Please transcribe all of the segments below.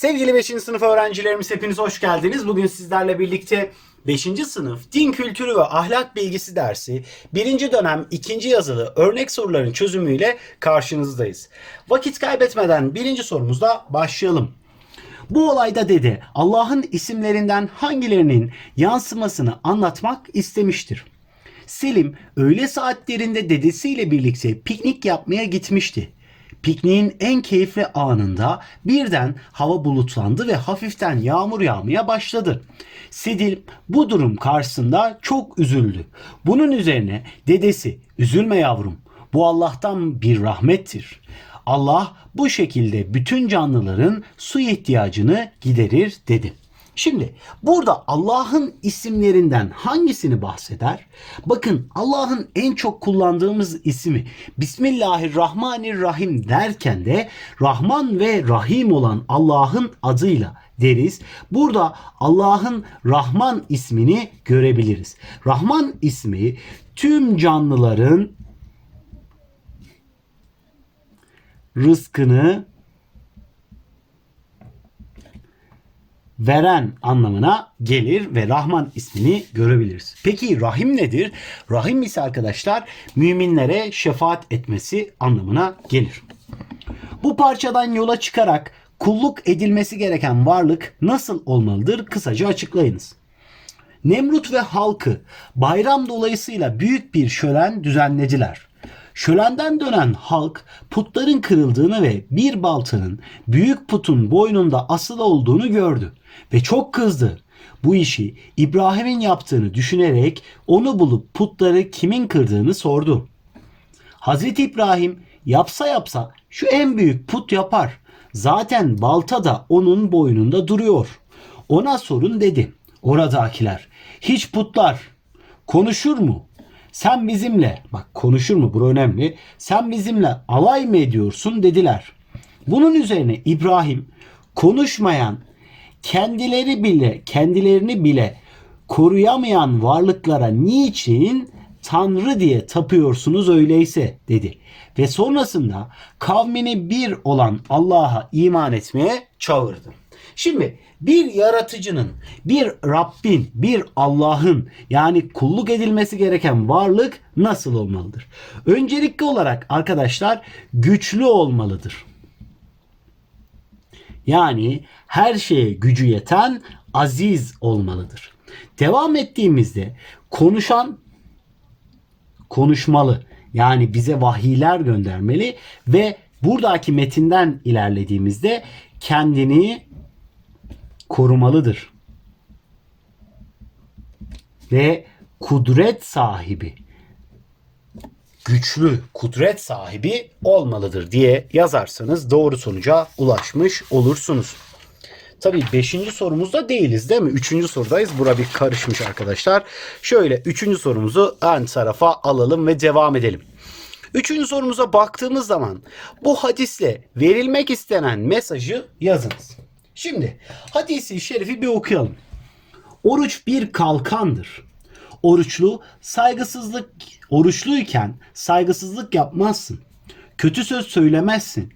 Sevgili 5. sınıf öğrencilerimiz hepiniz hoş geldiniz. Bugün sizlerle birlikte 5. sınıf din kültürü ve ahlak bilgisi dersi 1. dönem 2. yazılı örnek soruların çözümüyle karşınızdayız. Vakit kaybetmeden birinci sorumuzla başlayalım. Bu olayda dede Allah'ın isimlerinden hangilerinin yansımasını anlatmak istemiştir. Selim öğle saatlerinde dedesiyle birlikte piknik yapmaya gitmişti. Pikniğin en keyifli anında birden hava bulutlandı ve hafiften yağmur yağmaya başladı. Sedil bu durum karşısında çok üzüldü. Bunun üzerine dedesi üzülme yavrum bu Allah'tan bir rahmettir. Allah bu şekilde bütün canlıların su ihtiyacını giderir dedi. Şimdi burada Allah'ın isimlerinden hangisini bahseder? Bakın Allah'ın en çok kullandığımız ismi Bismillahirrahmanirrahim derken de Rahman ve Rahim olan Allah'ın adıyla deriz. Burada Allah'ın Rahman ismini görebiliriz. Rahman ismi tüm canlıların rızkını veren anlamına gelir ve Rahman ismini görebiliriz. Peki Rahim nedir? Rahim ise arkadaşlar müminlere şefaat etmesi anlamına gelir. Bu parçadan yola çıkarak kulluk edilmesi gereken varlık nasıl olmalıdır? Kısaca açıklayınız. Nemrut ve halkı bayram dolayısıyla büyük bir şölen düzenlediler. Şölenden dönen halk putların kırıldığını ve bir baltanın büyük putun boynunda asılı olduğunu gördü ve çok kızdı. Bu işi İbrahim'in yaptığını düşünerek onu bulup putları kimin kırdığını sordu. Hazreti İbrahim yapsa yapsa şu en büyük put yapar. Zaten balta da onun boynunda duruyor. Ona sorun dedi. Oradakiler hiç putlar konuşur mu? Sen bizimle bak konuşur mu bu önemli. Sen bizimle alay mı ediyorsun dediler. Bunun üzerine İbrahim konuşmayan kendileri bile kendilerini bile koruyamayan varlıklara niçin Tanrı diye tapıyorsunuz öyleyse dedi. Ve sonrasında kavmini bir olan Allah'a iman etmeye çağırdı. Şimdi bir yaratıcının, bir Rabbin, bir Allah'ın yani kulluk edilmesi gereken varlık nasıl olmalıdır? Öncelikli olarak arkadaşlar güçlü olmalıdır. Yani her şeye gücü yeten aziz olmalıdır. Devam ettiğimizde konuşan konuşmalı. Yani bize vahiyler göndermeli ve buradaki metinden ilerlediğimizde kendini korumalıdır. Ve kudret sahibi, güçlü kudret sahibi olmalıdır diye yazarsanız doğru sonuca ulaşmış olursunuz. Tabii 5. sorumuzda değiliz değil mi? 3. sorudayız. Bura bir karışmış arkadaşlar. Şöyle 3. sorumuzu ön tarafa alalım ve devam edelim. Üçüncü sorumuza baktığımız zaman bu hadisle verilmek istenen mesajı yazınız. Şimdi hadisi şerifi bir okuyalım. Oruç bir kalkandır. Oruçlu saygısızlık oruçluyken saygısızlık yapmazsın. Kötü söz söylemezsin.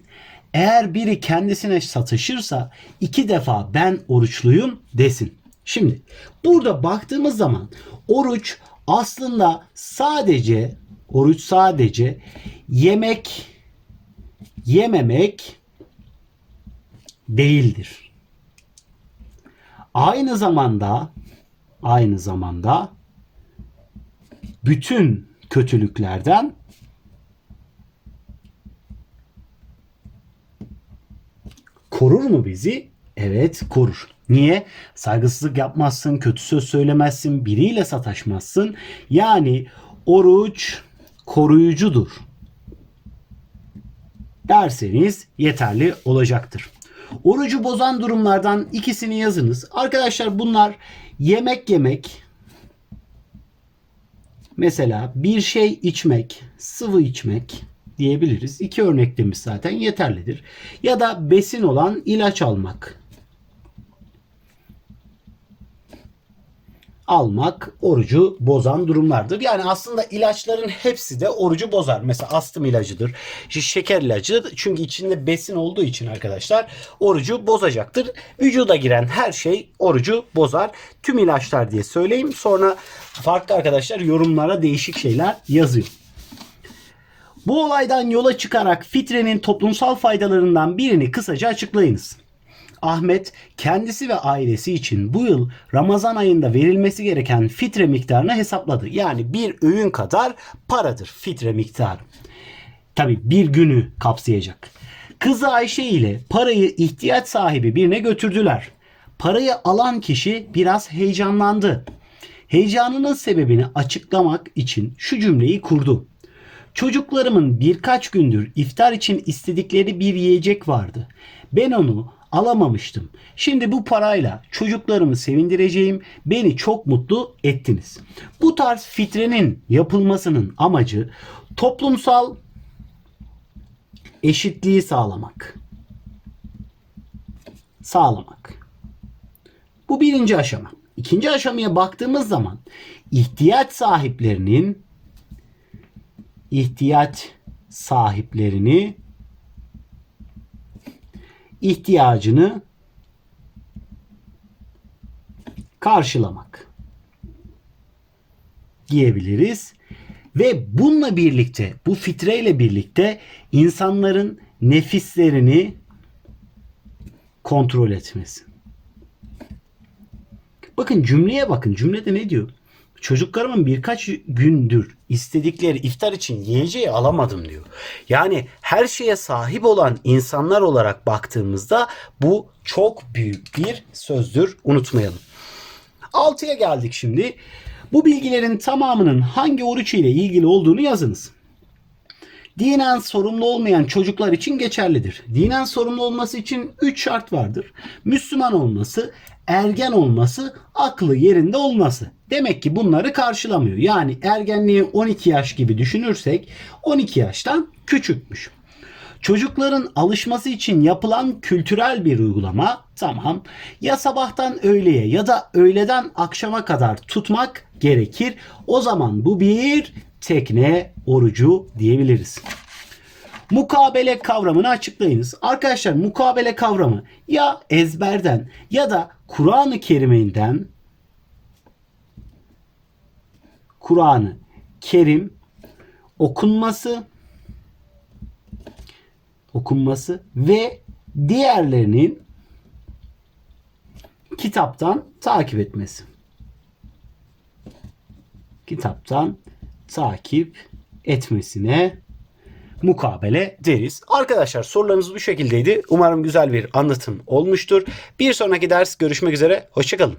Eğer biri kendisine sataşırsa iki defa ben oruçluyum desin. Şimdi burada baktığımız zaman oruç aslında sadece oruç sadece yemek yememek değildir. Aynı zamanda aynı zamanda bütün kötülüklerden korur mu bizi? Evet korur. Niye? Saygısızlık yapmazsın, kötü söz söylemezsin, biriyle sataşmazsın. Yani oruç koruyucudur derseniz yeterli olacaktır. Orucu bozan durumlardan ikisini yazınız. Arkadaşlar bunlar yemek yemek, mesela bir şey içmek, sıvı içmek diyebiliriz. İki örnek demiş zaten yeterlidir. Ya da besin olan ilaç almak. Almak orucu bozan durumlardır. Yani aslında ilaçların hepsi de orucu bozar. Mesela astım ilacıdır, şeker ilacıdır. Çünkü içinde besin olduğu için arkadaşlar orucu bozacaktır. Vücuda giren her şey orucu bozar. Tüm ilaçlar diye söyleyeyim. Sonra farklı arkadaşlar yorumlara değişik şeyler yazıyor. Bu olaydan yola çıkarak fitrenin toplumsal faydalarından birini kısaca açıklayınız. Ahmet kendisi ve ailesi için bu yıl Ramazan ayında verilmesi gereken fitre miktarını hesapladı. Yani bir öğün kadar paradır fitre miktarı. Tabi bir günü kapsayacak. Kızı Ayşe ile parayı ihtiyaç sahibi birine götürdüler. Parayı alan kişi biraz heyecanlandı. Heyecanının sebebini açıklamak için şu cümleyi kurdu. Çocuklarımın birkaç gündür iftar için istedikleri bir yiyecek vardı. Ben onu alamamıştım. Şimdi bu parayla çocuklarımı sevindireceğim. Beni çok mutlu ettiniz. Bu tarz fitrenin yapılmasının amacı toplumsal eşitliği sağlamak. Sağlamak. Bu birinci aşama. İkinci aşamaya baktığımız zaman ihtiyaç sahiplerinin ihtiyaç sahiplerini ihtiyacını karşılamak diyebiliriz. Ve bununla birlikte bu fitreyle birlikte insanların nefislerini kontrol etmesi. Bakın cümleye bakın. Cümlede ne diyor? Çocuklarımın birkaç gündür istedikleri iftar için yiyeceği alamadım diyor. Yani her şeye sahip olan insanlar olarak baktığımızda bu çok büyük bir sözdür. Unutmayalım. 6'ya geldik şimdi. Bu bilgilerin tamamının hangi oruç ile ilgili olduğunu yazınız. Dinen sorumlu olmayan çocuklar için geçerlidir. Dinen sorumlu olması için 3 şart vardır. Müslüman olması, ergen olması, aklı yerinde olması. Demek ki bunları karşılamıyor. Yani ergenliği 12 yaş gibi düşünürsek 12 yaştan küçükmüş. Çocukların alışması için yapılan kültürel bir uygulama tamam. Ya sabahtan öğleye ya da öğleden akşama kadar tutmak gerekir. O zaman bu bir tekne orucu diyebiliriz. Mukabele kavramını açıklayınız. Arkadaşlar mukabele kavramı ya ezberden ya da Kur'an-ı Kerim'inden Kur'an-ı Kerim okunması okunması ve diğerlerinin kitaptan takip etmesi. Kitaptan takip etmesine mukabele deriz. Arkadaşlar sorularınız bu şekildeydi. Umarım güzel bir anlatım olmuştur. Bir sonraki ders görüşmek üzere. Hoşçakalın.